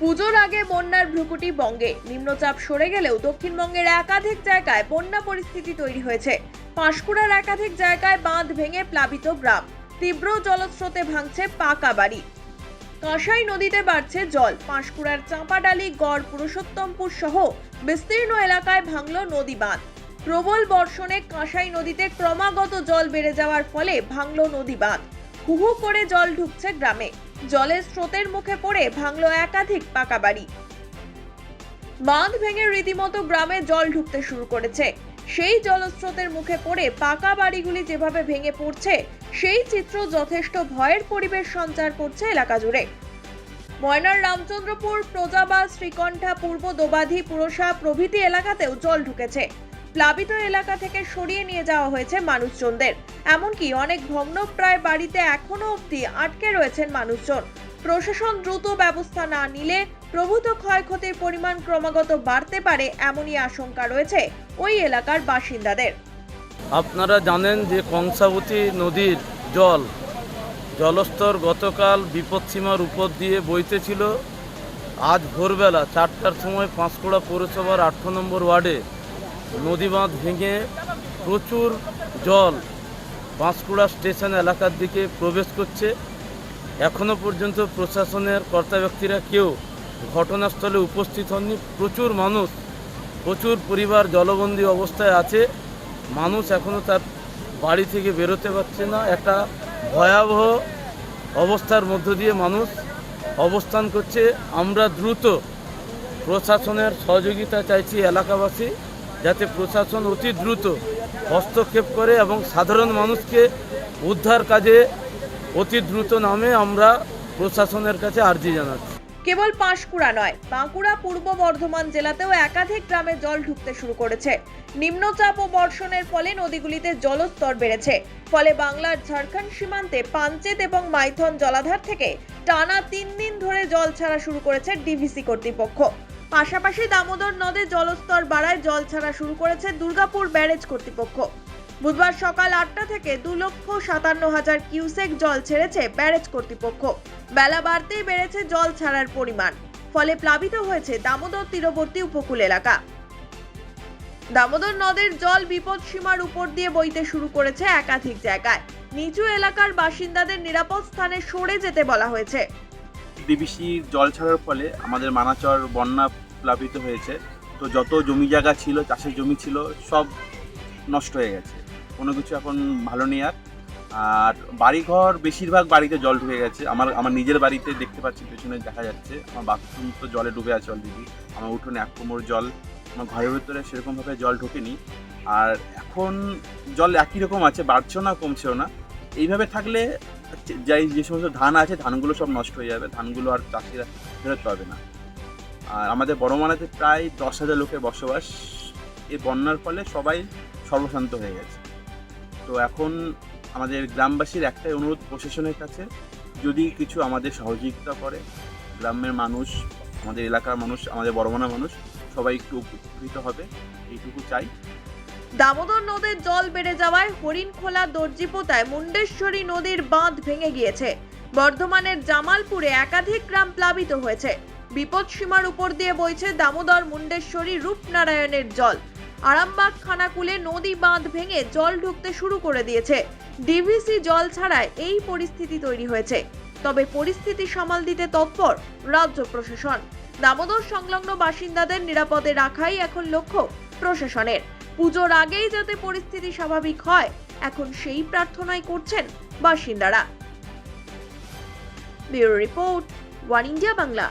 পুজোর আগে বন্যার ভ্রুকুটি বঙ্গে। নিম্নচাপ সরে গেলেও দক্ষিণবঙ্গের একাধিক জায়গায় বন্যা পরিস্থিতি তৈরি হয়েছে। পাঁশকুড়ার একাধিক জায়গায় বাঁধ ভেঙে প্লাবিত গ্রাম। তীব্র জলস্রোতে ভাঙছে পাকা বাড়ি। কাঁসাই নদীতে বাড়ছে জল। পাঁশকুড়ার চাঁপাডালি, গড়, পুরুষোত্তমপুর সহ বিস্তীর্ণ এলাকায় ভাঙল নদী বাঁধ। প্রবল বর্ষণে কাঁসাই নদীতে ক্রমাগত জল বেড়ে যাওয়ার ফলে ভাঙল নদী বাঁধ। হুহু করে জল ঢুকছে গ্রামে। জলের স্রোতের মুখে পড়ে ভাঙল একাধিক পাকা বাড়ি। বাঁধ ভেঙে রীতিমতো গ্রামে জল ঢুকতে শুরু করেছে। সেই জলস্রোতের মুখে পড়ে পাকা বাড়িগুলি যেভাবে ভেঙে পড়ছে, সেই চিত্র যথেষ্ট ভয়ের পরিবেশ সঞ্চার করছে এলাকা জুড়ে। ময়নার রামচন্দ্রপুর, প্রজাবাস, শ্রীকণ্ঠা, পূর্ব দোবাধি, পুরসা প্রভৃতি এলাকাতেও জল ঢুকেছে। প্লাবিত এলাকা থেকে সরিয়ে নিয়ে যাওয়া হয়েছে মানুষজনদের। এমনকি অনেক ভগ্নপ্রায় বাড়িতে এখনও অবধি আটকে রয়েছেন মানুষজন। প্রশাসন দ্রুত ব্যবস্থা না নিলে প্রভূত ক্ষয়ক্ষতির পরিমাণ ক্রমাগত বাড়তে পারে এমনই আশঙ্কা রয়েছে ওই এলাকার বাসিন্দাদের। আপনারা জানেন যে কংসাবতী নদীর জল, জলস্তর গতকাল বিপদসীমার উপর দিয়ে বইতেছিল আজ ভোরবেলা চারটার সময় পাঁশকুড়া পৌরসভার আট নম্বর ওয়ার্ডে নদী বাঁধ ভেঙে প্রচুর জল বাঁশকুড়া স্টেশন এলাকার দিকে প্রবেশ করছে। এখনও পর্যন্ত প্রশাসনের কর্তা ব্যক্তিরা কেউ ঘটনাস্থলে উপস্থিত হননি। প্রচুর মানুষ, প্রচুর পরিবার জলবন্দী অবস্থায় আছে। মানুষ এখনও তার বাড়ি থেকে বেরোতে পারছে না। একটা ভয়াবহ অবস্থার মধ্য দিয়ে মানুষ অবস্থান করছে। আমরা দ্রুত প্রশাসনের সহযোগিতা চাইছি এলাকাবাসী। যাতে প্রশাসন অতি দ্রুত হস্তক্ষেপ করে এবং সাধারণ মানুষকে উদ্ধার কাজে অতি দ্রুত নামে আমরা প্রশাসনের কাছে আর্জি জানাচ্ছি। কেবল পাঁশকুড়া নয়, বাঁকুড়া পূর্ব বর্ধমান জেলাতেও একাধিক গ্রামে জল ঢুকতে শুরু করেছে। নিম্নচাপ ও বর্ষণের ফলে নদীগুলিতে জলস্তর বেড়েছে। ফলে বাংলার ঝাড়খণ্ড সীমান্তে পাঞ্চেত এবং মাইথন জলাধার থেকে টানা তিন দিন ধরে জল ছাড়া শুরু করেছে ডিভিসি কর্তৃপক্ষ। পাশাপাশি দামোদর নদে জলস্তর বাড়ায় জল ছাড়া শুরু করেছে দুর্গাপুর ব্যারেজ কর্তৃপক্ষ। বুধবার সকাল আটটা থেকে দু লক্ষ সাতান্ন হাজার কিউসেক জল ছেড়েছে ব্যারেজ কর্তৃপক্ষ। বেলা বাড়তেই বেড়েছে জল ছাড়ার পরিমাণ, ফলে প্লাবিত হয়েছে দামোদর তীরবর্তী উপকূল এলাকা। দামোদর নদের জল বিপদ সীমার উপর দিয়ে বইতে শুরু করেছে একাধিক জায়গায়। নিচু এলাকার বাসিন্দাদের নিরাপদ স্থানে সরে যেতে বলা হয়েছে। ডিবিসির জল ছাড়ার ফলে আমাদের মানাচর বন্যা প্লাবিত হয়েছে। তো যত জমি জায়গা ছিল, চাষের জমি ছিল, সব নষ্ট হয়ে গেছে। কোনো কিছু এখন ভালো নেই আর। আর বাড়িঘর, বেশিরভাগ বাড়িতে জল ঢুকে গেছে। আমার আমার নিজের বাড়িতে দেখতে পাচ্ছি, পেছনে দেখা যাচ্ছে। আমার বাথরুম তো জলে ডুবে আছে অলরেডি আমার উঠোনে এক কোমর জল, আমার ঘরের ভেতরে সেরকমভাবে জল ঢোকেনি। আর এখন জল একই রকম আছে, বাড়ছেও না, কমছেও না। এইভাবে থাকলে যাই যে সমস্ত ধান আছে, ধানগুলো সব নষ্ট হয়ে যাবে। ধানগুলো আর চাষিরা ফেরত পাবে না। আর আমাদের বড়মানাতে প্রায় দশ হাজার লোকের বসবাস। এই বন্যার ফলে সবাই সর্বশান্ত হয়ে গেছে। তো এখন আমাদের গ্রামবাসীর একটাই অনুরোধ প্রশাসনের কাছে, যদি কিছু আমাদের সহযোগিতা করে, গ্রামের মানুষ, আমাদের এলাকার মানুষ, আমাদের বড়মানা মানুষ, সবাই একটু উপকৃত হবে। এইটুকু চাই। দামোদর নদের জল বেড়ে যাওয়ায় হরিণখোলা দর্জিপোতায় মুন্ডেশ্বরী নদীর বাঁধ ভেঙে গিয়েছে। বর্ধমানের জামালপুরে একাধিক গ্রাম প্লাবিত হয়েছে। বিপদ সীমার উপর দিয়ে বইছে দামোদর মুন্ডেশ্বরী রূপনারায়ণের জল। আরামবাগ খানাকুলে নদী বাঁধ ভেঙে জল ঢুকতে শুরু করে দিয়েছে। ডিভিসি জল ছাড়ায় এই পরিস্থিতি তৈরি হয়েছে। তবে পরিস্থিতি সামাল দিতে তৎপর রাজ্য প্রশাসন। দামোদর সংলগ্ন বাসিন্দাদের নিরাপদে রাখাই এখন লক্ষ্য প্রশাসনের। পুজোর আগেই যাতে পরিস্থিতি স্বাভাবিক হয়, এখন সেই প্রার্থনাই করছেন বাসিন্দারা। Bureau report, one India Bangla.